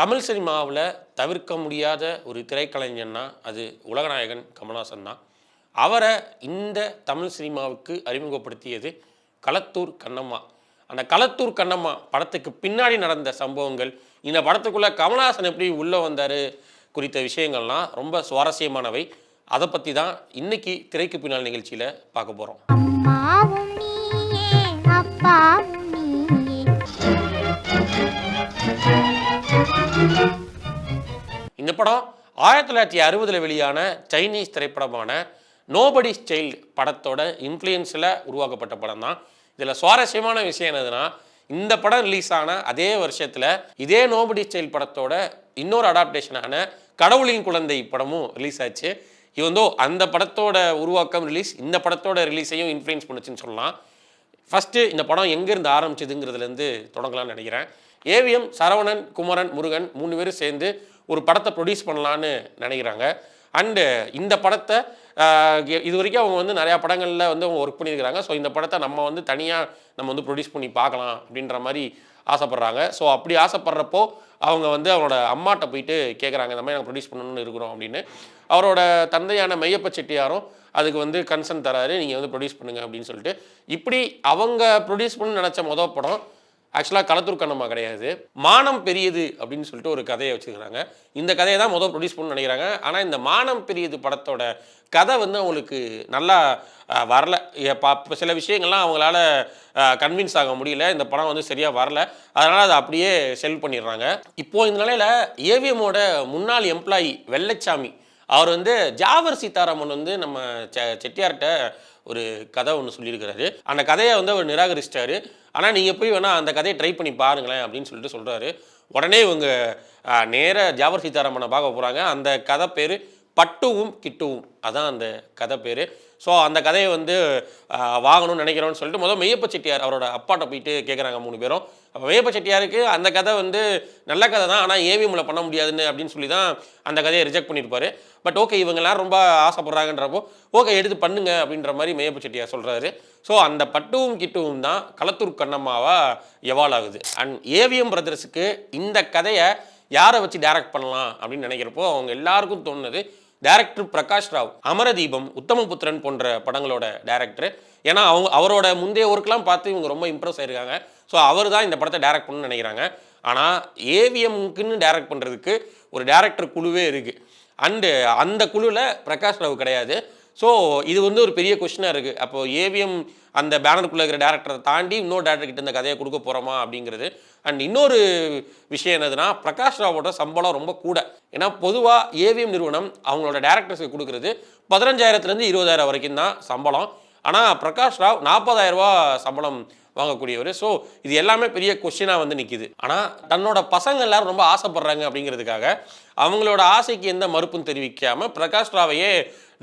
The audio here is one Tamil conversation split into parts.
தமிழ் சினிமாவில் தவிர்க்க முடியாத ஒரு திரைக்கலைஞன்னா அது உலகநாயகன் கமல்ஹாசன் தான். அவரை இந்த தமிழ் சினிமாவுக்கு அறிமுகப்படுத்தியது களத்தூர் கண்ணம்மா. அந்த களத்தூர் கண்ணம்மா படத்துக்கு பின்னாடி நடந்த சம்பவங்கள் இந்த படத்துக்குள்ளே கமல்ஹாசன் எப்படி உள்ளே வந்தார் குறித்த விஷயங்கள்லாம் ரொம்ப சுவாரஸ்யமானவை. அதை பற்றி தான் இன்னைக்கு திரைக்கு பின்னால் நிகழ்ச்சியில் பார்க்க போகிறோம் படம் ஆயிரத்தி தொள்ளாயிரத்தி அறுபதில் வெளியான சைனீஸ் திரைப்படமான நோபடி ஸ்டைல் படத்தோட இன்ஃப்ளூயன்ஸில் உருவாக்கப்பட்ட படம் தான். இதில் சுவாரஸ்யமான விஷயம் என்னதுன்னா இந்த படம் ரிலீஸ் ஆன அதே வருஷத்தில் இதே நோபடி ஸ்டைல் படத்தோட இன்னொரு அடாப்டேஷனான கடவுளின் குழந்தை படமும் ரிலீஸ் ஆச்சு. இவந்தோ அந்த படத்தோட உருவாக்கம் ரிலீஸ் இந்த படத்தோட ரிலீஸையும் இன்ஃப்ளூயன்ஸ் பண்ணுச்சுன்னு சொல்லலாம். ஃபஸ்ட்டு இந்த படம் எங்கேருந்து ஆரம்பிச்சதுங்கிறதுலேருந்து தொடங்கலாம்னு நினைக்கிறேன். ஏவிஎம் சரவணன் குமரன் முருகன் மூணு பேரும் சேர்ந்து ஒரு படத்தை ப்ரொடியூஸ் பண்ணலான்னு நினைக்கிறாங்க. அண்டு இந்த படத்தை இது வரைக்கும் அவங்க வந்து நிறையா படங்களில் வந்து அவங்க ஒர்க் பண்ணியிருக்கிறாங்க. ஸோ இந்த படத்தை நம்ம வந்து தனியாக நம்ம வந்து ப்ரொடியூஸ் பண்ணி பார்க்கலாம் அப்படின்ற மாதிரி ஆசைப்பட்றாங்க. ஸோ அப்படி ஆசைப்பட்றப்போ அவங்க வந்து அவரோட அம்மாட்ட போயிட்டு கேட்குறாங்க இந்த மாதிரி நாங்கள் ப்ரொடியூஸ் பண்ணணும்னு இருக்கிறோம் அப்படின்னு. அவரோட தந்தையான மையப்ப செட்டியாரும் அதுக்கு வந்து கன்சர்ன் தராரு நீங்கள் வந்து ப்ரொடியூஸ் பண்ணுங்க அப்படின்னு சொல்லிட்டு. இப்படி அவங்க ப்ரொடியூஸ் பண்ணணும்னு நினச்ச மொதல் படம் ஆக்சுவலாக களத்தூர் கண்ணம்மா கிடையாது. மானம் பெரியது அப்படின்னு சொல்லிட்டு ஒரு கதையை வச்சுக்கிறாங்க. இந்த கதையை தான் முதல் ப்ரொடியூஸ் பண்ணு நினைக்கிறாங்க. ஆனால் இந்த மானம் பெரியது படத்தோட கதை வந்து அவங்களுக்கு நல்லா வரல. சில விஷயங்கள்லாம் அவங்களால கன்வின்ஸ் ஆக முடியல. இந்த படம் வந்து சரியாக வரல. அதனால் அதை அப்படியே செல் பண்ணிடுறாங்க. இப்போது இந்த நிலையில் ஏவிஎம்மோட முன்னாள் எம்ப்ளாயி வெள்ளச்சாமி அவர் வந்து ஜாவர் சீதாராமன் வந்து நம்ம செ செட்டியார்கிட்ட ஒரு கதை ஒன்று சொல்லியிருக்கிறாரு. அந்த கதையை வந்து அவர் நிராகரிச்சிட்டாரு. ஆனால் நீங்கள் போய் வேணால் அந்த கதையை ட்ரை பண்ணி பாருங்களேன் அப்படின்னு சொல்லிட்டு சொல்கிறாரு உடனே இவங்க நேராக ஜாவர் சீதாராமனை பார்க்க போகிறாங்க அந்த கதை பேர் பட்டுவும் கிட்டுவும். அதான் அந்த கதை பேர். ஸோ அந்த கதையை வந்து வாங்கணும்னு நினைக்கிறோன்னு சொல்லிட்டு முதல் மெய்யப்ப செட்டியார் அவரோட அப்பாட்ட போயிட்டு கேட்குறாங்க மூணு பேரும். அப்போ மெய்யப்ப செட்டியாருக்கு அந்த கதை வந்து நல்ல கதை தான். ஆனால் ஏவிஎம்மில் பண்ண முடியாதுன்னு அப்படின்னு சொல்லி தான் அந்த கதையை ரிஜெக்ட் பண்ணியிருப்பாரு பட் ஓகே இவங்க எல்லாரும் ரொம்ப ஆசைப்படுறாங்கன்றப்போ ஓகே எடுத்து பண்ணுங்க அப்படின்ற மாதிரி மெய்யப்ப செட்டியார் சொல்கிறாரு ஸோ அந்த பட்டுவும் கிட்டுவும் தான் களத்தூர் கண்ணம்மாவாக எவால் ஆகுது. அண்ட் ஏவிஎம் பிரதர்ஸுக்கு இந்த கதையை யாரை வச்சு டைரக்ட் பண்ணலாம் அப்படின்னு நினைக்கிறப்போ அவங்க எல்லாருக்கும் தோணுது டேரக்டர் பிரகாஷ் ராவ் அமரதீபம் உத்தமபுத்திரன் போன்ற படங்களோட டேரக்டர். ஏன்னா அவங்க அவரோட முந்தைய ஒர்க்லாம் பார்த்து இவங்க ரொம்ப இம்ப்ரெஸ் ஆயிருக்காங்க. ஸோ அவர் தான் இந்த படத்தை டேரக்ட் பண்ணணும்னு நினைக்கிறாங்க. ஆனால் ஏவிஎம்க்குன்னு டேரக்ட் பண்ணுறதுக்கு ஒரு டேரக்டர் குழுவே இருக்குது அண்டு அந்த குழுவில் பிரகாஷ் ராவ் கிடையாது. ஸோ இது வந்து ஒரு பெரிய கொஷினாக இருக்குது அப்போ ஏவிஎம் அந்த பேனருக்குள்ளே இருக்கிற டேரக்டரை தாண்டி இன்னொரு டேரக்டர் கிட்ட இந்த கதையை கொடுக்க போகிறோமா அப்படிங்கிறது. அண்ட் இன்னொரு விஷயம் என்னதுன்னா பிரகாஷ் ராவோட சம்பளம் ரொம்ப கூட. ஏன்னா பொதுவாக ஏவிஎம் நிறுவனம் அவங்களோட டேரக்டர்ஸுக்கு கொடுக்குறது பதினஞ்சாயிரத்துலேருந்து இருபதாயிரம் வரைக்கும் தான் சம்பளம். ஆனால் பிரகாஷ் ராவ் நாற்பதாயிரரூபா சம்பளம் வாங்கக்கூடியவர். ஸோ இது எல்லாமே பெரிய கொஸ்டினாக வந்து நிற்கிது ஆனால் தன்னோட பசங்க எல்லாரும் ரொம்ப ஆசைப்படுறாங்க அப்படிங்கிறதுக்காக அவங்களோட ஆசைக்கு எந்த மறுப்பும் தெரிவிக்காமல் பிரகாஷ் ராவையே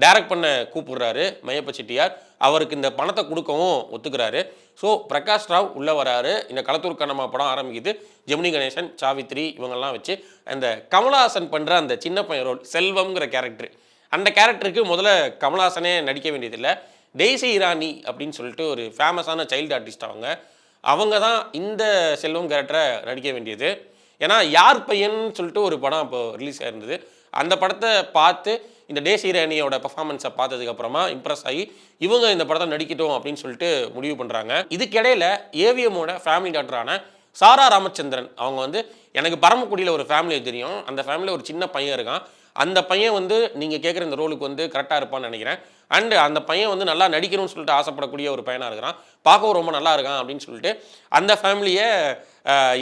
டைரக்ட் பண்ண கூப்பிடுறாரு மையப்ப செட்டியார். அவருக்கு இந்த பணத்தை கொடுக்கவும் ஒத்துக்கிறாரு. ஸோ பிரகாஷ் ராவ் உள்ளே வராரு. இந்த களத்தூர் கண்ணம்மா படம் ஆரம்பிக்குது. ஜெமினி கணேசன் சாவித்ரி இவங்கெல்லாம் வச்சு அந்த கமலஹாசன் பண்ணுற அந்த சின்ன பையன் ரோல் செல்வம்ங்கிற கேரக்டர் அந்த கேரக்டருக்கு முதல்ல கமலஹாசனே நடிக்க வேண்டியதில்லை. தேசி இரானி அப்படின்னு சொல்லிட்டு ஒரு ஃபேமஸான சைல்டு ஆர்டிஸ்ட் அவங்க. அவங்க தான் இந்த செல்வம் கேரக்டரை நடிக்க வேண்டியது. ஏன்னா யார் பையன்னு சொல்லிட்டு ஒரு படம் இப்போ ரிலீஸ் ஆயிருந்தது. அந்த படத்தை பார்த்து இந்த தேசி இரானியோட பர்ஃபார்மன்ஸை பார்த்ததுக்கப்புறமா இம்ப்ரெஸ் ஆகி இவங்க இந்த படத்தை நடிக்கட்டும் அப்படின்னு சொல்லிட்டு முடிவு பண்ணுறாங்க இதுக்கிடையில ஏவிஎம்மோட ஃபேமிலி டாக்டரான சாரா ராமச்சந்திரன் அவங்க வந்து எனக்கு பரமக்குடியில் ஒரு ஃபேமிலி தெரியும். அந்த ஃபேமிலியில் ஒரு சின்ன பையன் இருக்கான். அந்த பையன் வந்து நீங்கள் கேட்குற இந்த ரோலுக்கு வந்து கரெக்டாக இருப்பான்னு நினைக்கிறேன். அண்டு அந்த பையன் வந்து நல்லா நடிக்கணும்னு சொல்லிட்டு ஆசைப்படக்கூடிய ஒரு பையனாக இருக்கிறான். பார்க்கவும் ரொம்ப நல்லா இருக்கான் அப்படின்னு சொல்லிட்டு அந்த ஃபேமிலியை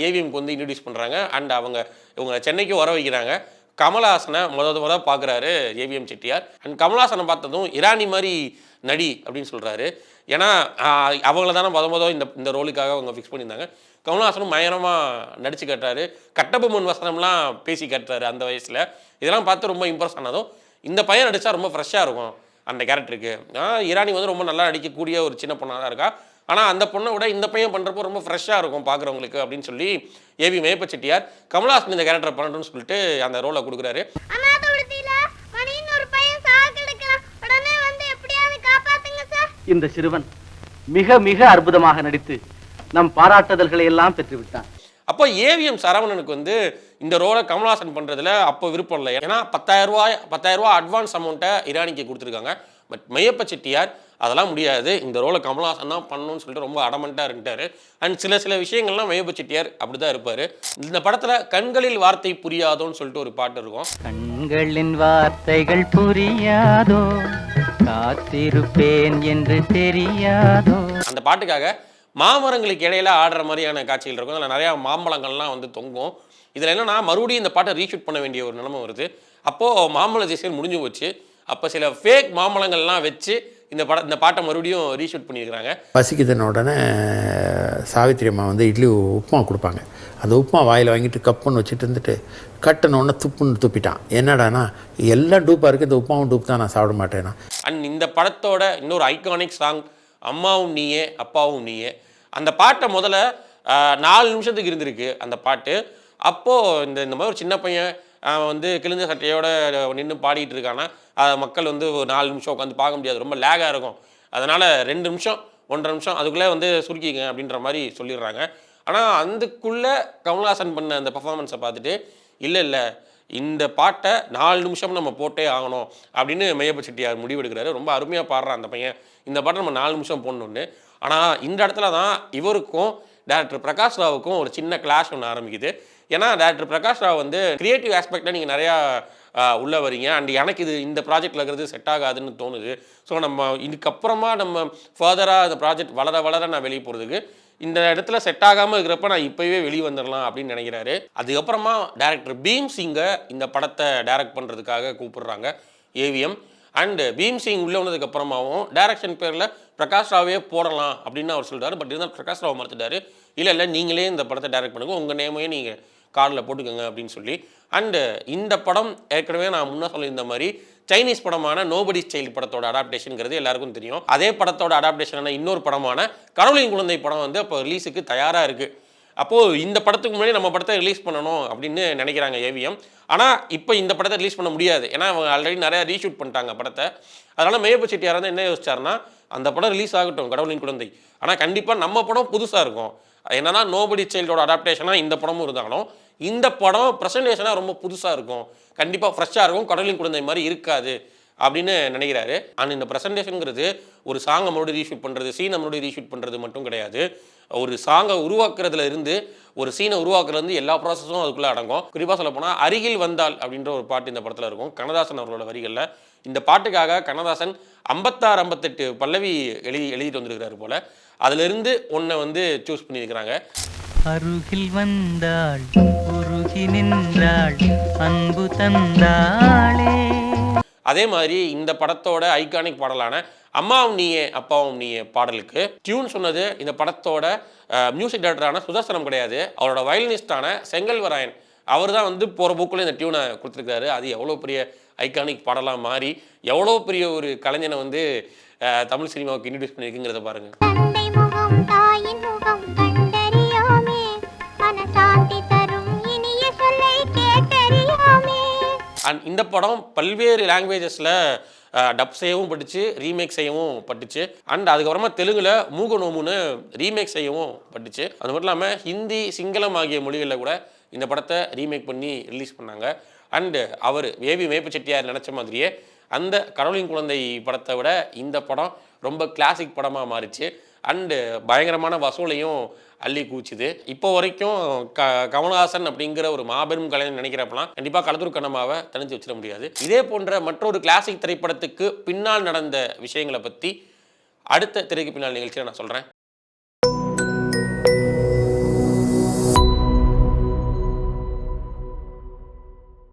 ஏவிஎம்க்கு வந்து இன்ட்ரடியூஸ் பண்ணுறாங்க அண்ட் அவங்க இவங்க சென்னைக்கு வர வைக்கிறாங்க. கமலஹாசனை முத முத பார்க்குறாரு ஏவிஎம் செட்டியார். அண்ட் கமலாசனை பார்த்ததும் இரானி மாதிரி நடி அப்படின்னு சொல்கிறாரு ஏன்னா அவங்கள தானே முத முத இந்த இந்த ரோலுக்காக அவங்க ஃபிக்ஸ் பண்ணியிருந்தாங்க. கமலஹாசனும் பயங்கரமாக நடிச்சு கட்டுறாரு. கட்டபொம்மன் வசனம்லாம் பேசி கட்டுறாரு அந்த வயசில். இதெல்லாம் பார்த்து ரொம்ப இம்ப்ரெஸ் ஆனதும் இந்த பையன் நடித்தா ரொம்ப ஃப்ரெஷ்ஷாக இருக்கும் அந்த கேரக்டருக்கு இரானி வந்து ரொம்ப நல்லா நடிக்கக்கூடிய ஒரு சின்ன பொண்ணாக தான் இருக்கா. ஆனால் அந்த பொண்ணை விட இந்த பையன் பண்ணுறப்போ ரொம்ப ஃப்ரெஷ்ஷாக இருக்கும் பார்க்குறவங்களுக்கு அப்படின்னு சொல்லி ஏவி மேய்ப்ப செட்டியார் கமலஹாசன் இந்த கேரக்டர் பண்ணணும்னு சொல்லிட்டு அந்த ரோலை கொடுக்குறாரு. இந்த சிறுவன் மிக மிக அற்புதமாக நடித்து நம் பாராட்டுதல்களை எல்லாம் பெற்றுவிட்டான். அப்போ ஏவிஎம் சரவணனுக்கு வந்து இந்த ரோலை கமல்ஹாசன் பண்ணுறதுல அப்போ விருப்பம் இல்லை. ஏன்னா பத்தாயிரம் ரூபாய் பத்தாயிரம் ரூபாய் அட்வான்ஸ் அமௌண்ட்டை இரானிக்கு கொடுத்துருக்காங்க. பட் மெய்யப்ப செட்டியார் அதெல்லாம் முடியாது. இந்த ரோலை கமல்ஹாசன் தான் பண்ணணும்னு சொல்லிட்டு ரொம்ப அடமெண்ட்டாக இருந்துட்டாரு. அண்ட் சில சில விஷயங்கள்லாம் மெய்யப்ப செட்டியார் அப்படி தான் இருப்பார். இந்த படத்தில் கண்களில் வார்த்தை புரியாதோன்னு சொல்லிட்டு ஒரு பாட்டு இருக்கும். கண்களின் வார்த்தைகள் புரியாதோ காத்திருப்பேன் என்று தெரியாதோ. அந்த பாட்டுக்காக மாமரங்களுக்கு இடையில ஆடுற மாதிரியான காட்சிகள் இருக்கும். அதில் நிறையா மாம்பழங்கள்லாம் வந்து தொங்கும். இதில் என்னன்னா மறுபடியும் இந்த பாட்டை ரீஷூட் பண்ண வேண்டிய ஒரு நிலைமை வருது. அப்போது மாம்பழ சீசன் முடிஞ்சு போச்சு. அப்போ சில ஃபேக் மாம்பழங்கள்லாம் வச்சு இந்த பட இந்த பாட்டை மறுபடியும் ரீஷூட் பண்ணியிருக்கிறாங்க. பசிக்குதுன உடனே சாவித்திரி அம்மா வந்து இட்லி உப்புமா கொடுப்பாங்க. அந்த உப்புமா வாயில் வாங்கிட்டு கப்புன்னு வச்சுட்டு இருந்துட்டு கட்டின உடனே துப்புன்னு துப்பிட்டான். என்னடானா எல்லாம் டூப்பாக இருக்குது இந்த உப்புமாவும் டூப் தான் நான் சாப்பிட மாட்டேனா அண்ட் இந்த படத்தோட இன்னொரு ஐகானிக் சாங் அம்மாவும் நீயே அப்பாவும் நீயே அந்த பாட்டை முதல்ல நாலு நிமிஷத்துக்கு இருந்திருக்கு அந்த பாட்டு. அப்போது இந்த இந்த மாதிரி ஒரு சின்ன பையன் வந்து கிழிஞ்ச சட்டையோட நின்று பாடிட்டு இருக்கானா அதை மக்கள் வந்து ஒரு நாலு நிமிஷம் உட்காந்து பார்க்க முடியாது. ரொம்ப லேகாக இருக்கும். அதனால் ரெண்டு நிமிஷம் ஒன்றரை நிமிஷம் அதுக்குள்ளே வந்து சுருக்கிங்க அப்படின்ற மாதிரி சொல்லிடுறாங்க. ஆனால் அதுக்குள்ளே கமல்ஹாசன் பண்ண அந்த பர்ஃபாமன்ஸை பார்த்துட்டு இல்லை இல்லை இந்த பாட்டை நாலு நிமிஷம் நம்ம போட்டே ஆகணும் அப்படின்னு மையப்ப செட்டியார் முடிவெடுக்கிறாரு. ரொம்ப அருமையாக பாடுறான் அந்த பையன். இந்த பாட்டை நம்ம நாலு நிமிஷம் போடணுன்னு ஆனால் இந்த இடத்துல தான் இவருக்கும் டேரக்டர் பிரகாஷ் ராவுக்கும் ஒரு சின்ன கிளாஷ் ஒன்று ஆரம்பிக்குது. ஏன்னா டேரக்டர் பிரகாஷ் ராவ் வந்து கிரியேட்டிவ் ஆஸ்பெக்டில் நீங்கள் நிறையா உள்ளே உள்ள வரீங்க. அண்ட் எனக்கு இது இந்த ப்ராஜெக்டில் இருக்கிறது செட் ஆகாதுன்னு தோணுது. ஸோ நம்ம இதுக்கப்புறமா நம்ம ஃபர்தராக இந்த ப்ராஜெக்ட் வளர வளர நான் வெளியே போகிறதுக்கு இந்த இடத்துல செட் ஆகாமல் இருக்கிறப்ப நான் இப்போவே வெளியே வந்துடலாம் அப்படின்னு நினைக்கிறாரு. அதுக்கப்புறமா டேரக்டர் பீம் சிங்கை இந்த படத்தை டைரக்ட் பண்ணுறதுக்காக கூப்பிடுறாங்க ஏவிஎம் அண்டு பீம் சிங் உள்ளே வந்ததுக்கு அப்புறமாவும் பேரில் பிரகாஷ் ராவே போடலாம் அப்படின்னு அவர் சொல்றாரு. பட் இருந்தாலும் பிரகாஷ் ராவ் மறுத்துட்டாரு இல்லை இல்லை நீங்களே இந்த படத்தை டைரக்ட் பண்ணுங்க. உங்கள் நேமையே நீங்கள் கார்டில் போட்டுக்கோங்க அப்படின்னு சொல்லி. அண்டு இந்த படம் ஏற்கனவே நான் முன்னே சொல்லியிருந்த மாதிரி சைனீஸ் படமான நோபடி ஸ்டைல் படத்தோட அடாப்டேஷனுங்கிறது எல்லாருக்கும் தெரியும். அதே படத்தோட அடாப்டேஷனான இன்னொரு படமான கடவுளின் குழந்தை படம் வந்து இப்போ ரிலீஸுக்கு தயாராக இருக்குது அப்போது இந்த படத்துக்கு முன்னாடி நம்ம படத்தை ரிலீஸ் பண்ணணும் அப்படின்னு நினைக்கிறாங்க ஏவிஎம் ஆனால் இப்போ இந்த படத்தை ரிலீஸ் பண்ண முடியாது. ஏன்னா அவங்க ஆல்ரெடி நிறையா ரீஷூட் பண்ணிட்டாங்க படத்தை. அதனால் மேயப்பு செட்டியார் வந்து என்ன யோசிச்சாருன்னா அந்த படம் ரிலீஸ் ஆகட்டும் கடவுளின் குழந்தை. ஆனால் கண்டிப்பாக நம்ம படம் புதுசாக இருக்கும். என்னன்னா நோபடி சைல்டோட அடாப்டேஷனாக இந்த படமும் இருந்தாலும் இந்த படம் ப்ரெசன்டேஷனாக ரொம்ப புதுசாக இருக்கும். கண்டிப்பாக ஃப்ரெஷ்ஷாக இருக்கும் கடவுளின் குழந்தை மாதிரி இருக்காது. அப்படின்னு நினைக்கிறாரு. அண்ட் இந்த ப்ரெசன்டேஷனுங்கிறது ஒரு சாங்கை மறுபடியும் ரீஷூட் பண்ணுறது சீனை மறுபடியும் ரீஷூட் பண்ணுறது மட்டும் கிடையாது. ஒரு சாங்கை உருவாக்குறதுல இருந்து ஒரு சீனை உருவாக்குறதுலேருந்து எல்லா ப்ராசஸும் அதுக்குள்ளே அடங்கும். குறிப்பாக சொல்ல போனால் அருகில் வந்தால் அப்படின்ற ஒரு பாட்டு இந்த படத்தில் இருக்கும். கண்ணதாசன் அவர்களோட வரிகளில். இந்த பாட்டுக்காக கண்ணதாசன் ஐம்பத்தாறு ஐம்பத்தெட்டு பல்லவி எழுதி எழுதிட்டு வந்திருக்கிறாரு போல. அதிலிருந்து ஒன்றை வந்து சூஸ் பண்ணியிருக்கிறாங்க. அருகில் வந்தாள் உருகி நின்றாள் அன்பு தந்தாளே. அதே மாதிரி இந்த படத்தோட ஐகானிக் பாடலான அம்மாவும் நீயே அப்பாவும் நீயே பாடலுக்கு டியூன் சொன்னது இந்த படத்தோட மியூசிக் டைரக்டரான சுதர்சனம் கிடையாது. அவரோட வயலினிஸ்டான செங்கல்வராயன் அவர் தான் வந்து போகிற புக்கில் இந்த டியூனை கொடுத்துருக்காரு. அது எவ்வளோ பெரிய ஐகானிக் பாடலாக மாறி எவ்வளோ பெரிய ஒரு கலைஞனை வந்து தமிழ் சினிமாவுக்கு இன்ட்ரடியூஸ் பண்ணியிருக்குங்கிறத பாருங்க. அண்ட் இந்த படம் பல்வேறு லாங்குவேஜஸில் டப் செய்யவும் பட்டுச்சு ரீமேக் செய்யவும் பட்டுச்சு. அண்ட் அதுக்கப்புறமா தெலுங்கில் மூக நோமுன்னு ரீமேக் செய்யவும் பட்டுச்சு. அது மட்டும் இல்லாமல் ஹிந்தி சிங்களம் ஆகிய மொழிகளில் கூட இந்த படத்தை ரீமேக் பண்ணி ரிலீஸ் பண்ணாங்க. அண்டு அவர் ஏபி மேப்பு செட்டியார் நினச்ச மாதிரியே அந்த கடவுளின் குழந்தை படத்தை விட இந்த படம் ரொம்ப கிளாசிக் படமாக மாறிச்சு. அண்டு பயங்கரமான வசூலையும் அள்ளி கூச்சுது இப்போ வரைக்கும் க கமலஹாசன் அப்படிங்கிற ஒரு மாபெரும் கலைஞர் நினைக்கிறப்பலாம் கண்டிப்பாக களத்தூர் கண்ணம்மாவை தனிச்சு வச்சிட முடியாது. இதே போன்ற மற்றொரு கிளாசிக் திரைப்படத்துக்கு பின்னால் நடந்த விஷயங்களை பற்றி அடுத்த திரைக்கு பின்னால் நிகழ்ச்சியில் நான் சொல்கிறேன்